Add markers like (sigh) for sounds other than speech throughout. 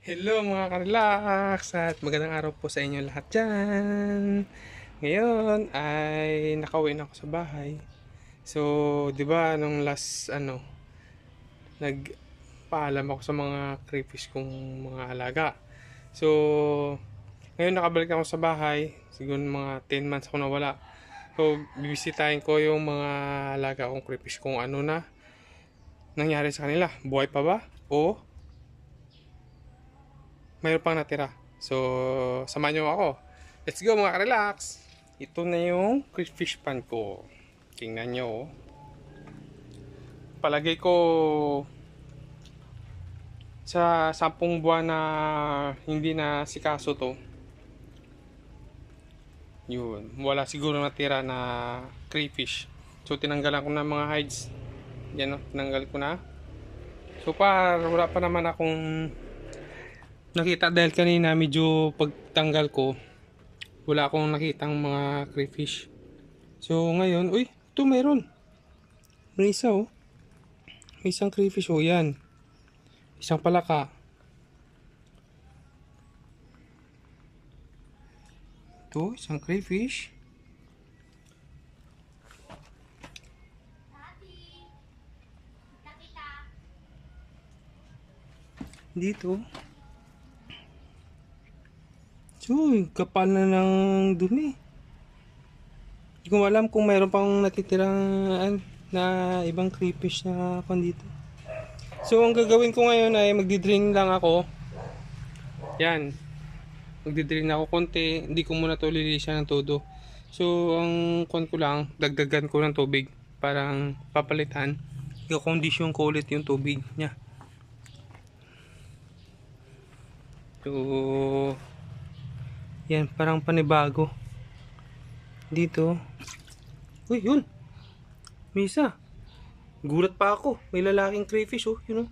Hello mga ka-relax at magandang araw po sa inyo lahat dyan. Ngayon ay nakauwi na ako sa bahay. So, di ba nung last ano, nagpaalam ako sa mga crayfish kong mga alaga. So, ngayon nakabalik ako sa bahay. Siguro mga 10 months ako nawala. So, bibisitahin ko yung mga alaga kong crayfish kung ano na nangyari sa kanila. Buhay pa ba? O mayroon pang natira. So, samahan nyo ako. Let's go mga ka-relax. Ito na yung fish pan ko. Tingnan nyo. oh. Palagay ko sa sampung buwan na hindi na sikaso to. Yun. Wala siguro natira na crayfish. So, tinanggalan ko na mga hides. Yan o, tinanggal ko na. So, par, wala pa naman akong nakita dahil kanina medyo pagtanggal ko wala akong nakitang mga crayfish. So ngayon uy ito meron. May isa oh. May isang crayfish oh yan. Isang palaka. Ito isang crayfish. Dito Uy, kapal na ng dumi. Hindi ko alam kung mayroon pang natitirang na ibang crayfish na pan dito. So, ang gagawin ko ngayon ay magdi-drain lang ako. Yan. Magdi-drain ako konti. Hindi ko muna to lilinisan ng todo. So, ang kon ko lang, dagdagan ko ng tubig. Parang papalitan. I-condition ko ulit yung tubig niya. So, yan, parang panibago. Dito. Uy, yun. May isa. Gulat pa ako. May lalaking crayfish, oh. Yun, oh.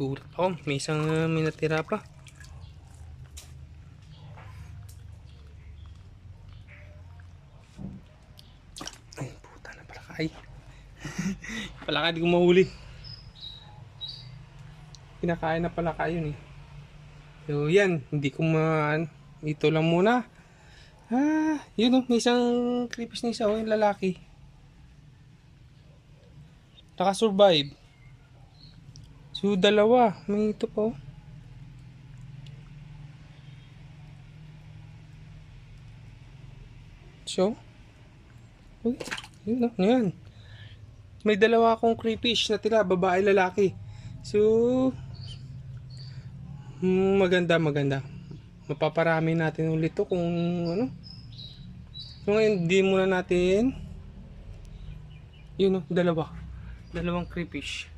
Gulat ako. May isang uh, may natira pa. Ay, puta na palakay. (laughs) palakay, di ko mahuli. Kinakain na palakay yun eh. So, yan. Hindi ko ma... Ito lang muna. Ah, yun oh. May isang creepies na isa oh. Yung lalaki. Nakasurvive. So, dalawa. May ito pa oh. So, uy, yun oh. Yan. May dalawa akong creepish na tira. Babae, lalaki. So, maganda, maganda. Mapaparami natin ulit to kung ano. So ngayon, di muna natin yun o, dalawa. Dalawang crayfish.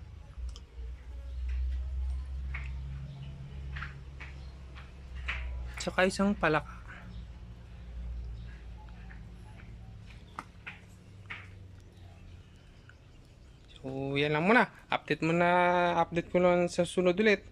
Tsaka isang palaka. So, yan lang muna. Update muna, update ko lang sa sunod ulit.